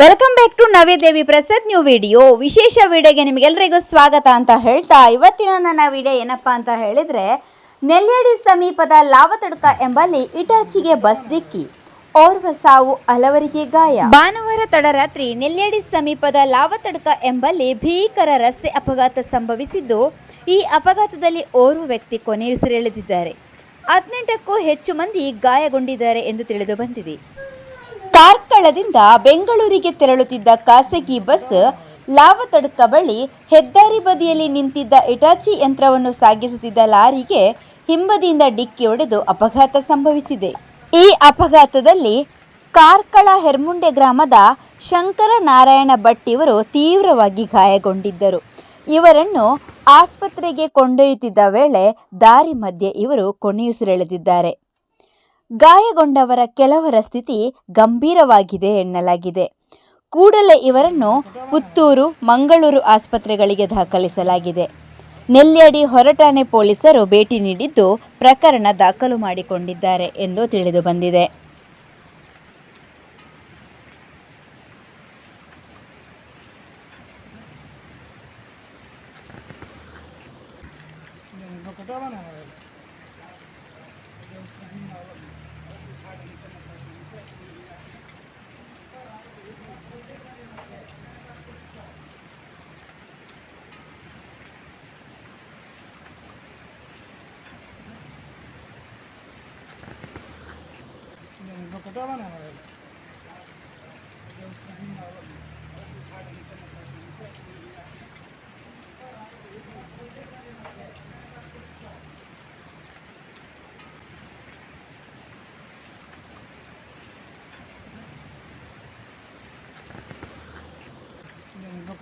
Welcome back to Navyadevi Prasad new video ವಿಶೇಷ ವಿಡಿಯೋಗೆ ನಿಮಗೆಲ್ಲರಿಗೂ ಸ್ವಾಗತ ಅಂತ ಹೇಳ್ತಾ ಇವತ್ತಿನ ನನ್ನ ವಿಡಿಯೋ ಏನಪ್ಪಾ ಅಂತ ಹೇಳಿದರೆ ನೆಲ್ಲೆಡಿ ಸಮೀಪದ ಲಾವತಡ್ಕ ಎಂಬಲ್ಲಿ ಇಟಾಚಿಗೆ ಬಸ್ ಡಿಕ್ಕಿ, ಓರ್ವ ಸಾವು ಹಲವರಿಗೆ ಗಾಯ. ಭಾನುವಾರ ತಡರಾತ್ರಿ ನೆಲ್ಲೆಡಿ ಸಮೀಪದ ಲಾವತಡ್ಕ ಎಂಬಲ್ಲಿ ಭೀಕರ ರಸ್ತೆ ಅಪಘಾತ ಸಂಭವಿಸಿದ್ದು, ಈ ಅಪಘಾತದಲ್ಲಿ ಓರ್ವ ವ್ಯಕ್ತಿ ಕೊನೆಯುಸಿರೆಳೆದಿದ್ದಾರೆ. ಹದಿನೆಂಟಕ್ಕೂ ಹೆಚ್ಚು ಮಂದಿ ಗಾಯಗೊಂಡಿದ್ದಾರೆ ಎಂದು ತಿಳಿದು ಬಂದಿದೆ. ಕಾರ್ಕಳದಿಂದ ಬೆಂಗಳೂರಿಗೆ ತೆರಳುತ್ತಿದ್ದ ಖಾಸಗಿ ಬಸ್ ಲಾವತಡ್ಕ ಬಳಿ ಹೆದ್ದಾರಿ ಬದಿಯಲ್ಲಿ ನಿಂತಿದ್ದ ಇಟಾಚಿ ಯಂತ್ರವನ್ನು ಸಾಗಿಸುತ್ತಿದ್ದ ಲಾರಿಗೆ ಹಿಂಬದಿಯಿಂದ ಡಿಕ್ಕಿ ಹೊಡೆದು ಅಪಘಾತ ಸಂಭವಿಸಿದೆ. ಈ ಅಪಘಾತದಲ್ಲಿ ಕಾರ್ಕಳ ಹೆರ್ಮುಂಡೆ ಗ್ರಾಮದ ಶಂಕರ ನಾರಾಯಣ ಭಟ್ ಇವರು ತೀವ್ರವಾಗಿ ಗಾಯಗೊಂಡಿದ್ದರು. ಇವರನ್ನು ಆಸ್ಪತ್ರೆಗೆ ಕೊಂಡೊಯ್ಯುತ್ತಿದ್ದ ವೇಳೆ ದಾರಿ ಮಧ್ಯೆ ಇವರು ಕೊನೆಯುಸಿರೆಳೆದಿದ್ದಾರೆ. ಗಾಯಗೊಂಡವರ ಕೆಲವರ ಸ್ಥಿತಿ ಗಂಭೀರವಾಗಿದೆ ಎನ್ನಲಾಗಿದೆ. ಕೂಡಲೇ ಇವರನ್ನು ಪುತ್ತೂರು, ಮಂಗಳೂರು ಆಸ್ಪತ್ರೆಗಳಿಗೆ ದಾಖಲಿಸಲಾಗಿದೆ. ನೆಲ್ಲಿಯಡಿ ಹೊರಟಾನೆ ಪೊಲೀಸರು ಭೇಟಿ ನೀಡಿದ್ದು ಪ್ರಕರಣ ದಾಖಲು ಮಾಡಿಕೊಂಡಿದ್ದಾರೆ ಎಂದು ತಿಳಿದು ಬಂದಿದೆ. No, no, no,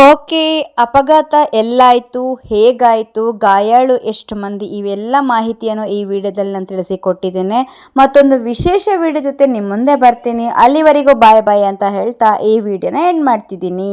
ಓಕೆ, ಅಪಘಾತ ಎಲ್ಲಾಯಿತು, ಹೇಗಾಯಿತು, ಗಾಯಾಳು ಎಷ್ಟು ಮಂದಿ, ಇವೆಲ್ಲ ಮಾಹಿತಿಯನ್ನು ಈ ವಿಡಿಯೋದಲ್ಲಿ ನಾನು ತಿಳಿಸಿಕೊಟ್ಟಿದ್ದೇನೆ. ಮತ್ತೊಂದು ವಿಶೇಷ ವಿಡಿಯೋ ಜೊತೆ ನಿಮ್ಮ ಮುಂದೆ ಬರ್ತೀನಿ. ಅಲ್ಲಿವರೆಗೂ ಬಾಯ್ ಬಾಯ್ ಅಂತ ಹೇಳ್ತಾ ಈ ವಿಡಿಯೋನ ಎಂಡ್ ಮಾಡ್ತಿದ್ದೀನಿ.